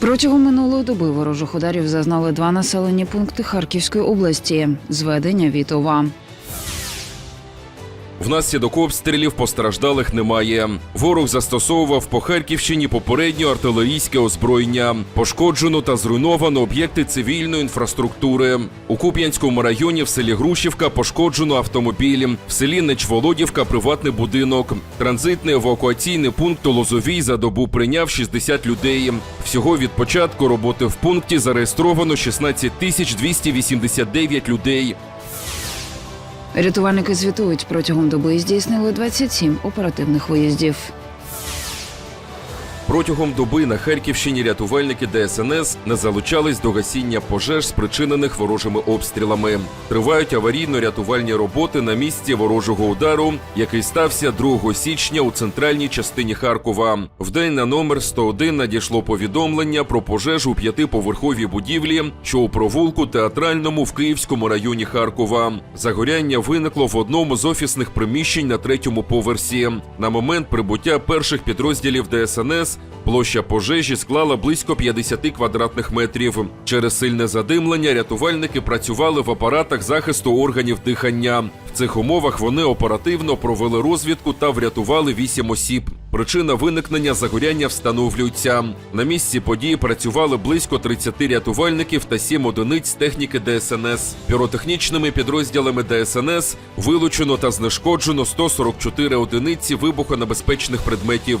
Протягом минулої доби ворожих ударів зазнали два населені пункти Харківської області. Зведення Вітова. Внаслідок обстрілів постраждалих немає. Ворог застосовував по Харківщині попередньо артилерійське озброєння. Пошкоджено та зруйновано об'єкти цивільної інфраструктури. У Куп'янському районі в селі Грушівка пошкоджено автомобіль. В селі Нечволодівка приватний будинок. Транзитний евакуаційний пункт Лозовій за добу прийняв 60 людей. Всього від початку роботи в пункті зареєстровано 16 тисяч 289 людей. Рятувальники звітують, протягом доби здійснили 27 оперативних виїздів. Протягом доби на Харківщині рятувальники ДСНС не залучались до гасіння пожеж, спричинених ворожими обстрілами. Тривають аварійно-рятувальні роботи на місці ворожого удару, який стався 2 січня у центральній частині Харкова. Вдень на номер 101 надійшло повідомлення про пожежу у п'ятиповерховій будівлі, що у провулку театральному в Київському районі Харкова. Загоряння виникло в одному з офісних приміщень на третьому поверсі. На момент прибуття перших підрозділів ДСНС Площа пожежі склала близько 50 квадратних метрів. Через сильне задимлення рятувальники працювали в апаратах захисту органів дихання. В цих умовах вони оперативно провели розвідку та врятували 8 осіб. Причина виникнення загоряння встановлюється. На місці події працювали близько 30 рятувальників та 7 одиниць техніки ДСНС. Піротехнічними підрозділами ДСНС вилучено та знешкоджено 144 одиниці вибухонебезпечних предметів.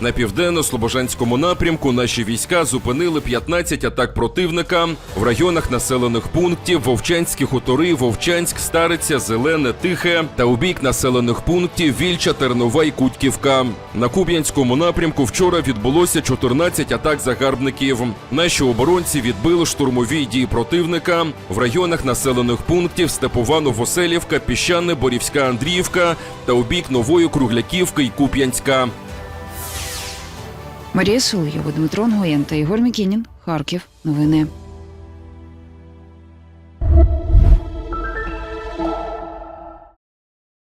На південно-слобожанському напрямку наші війська зупинили 15 атак противника в районах населених пунктів Вовчанські хутори, Вовчанськ, Стариця, Зелене, Тихе та у бік населених пунктів Вільча, Тернова і Кутьківка. На Куп'янському напрямку вчора відбулося 14 атак загарбників. Наші оборонці відбили штурмові дії противника в районах населених пунктів Степова, Новоселівка, Піщане, Борівська, Андріївка та у бік Нової Кругляківки і Куп'янська. Марія Соловйова, Дмитро Нгоєн та Ігор Мікінін. Харків. Новини.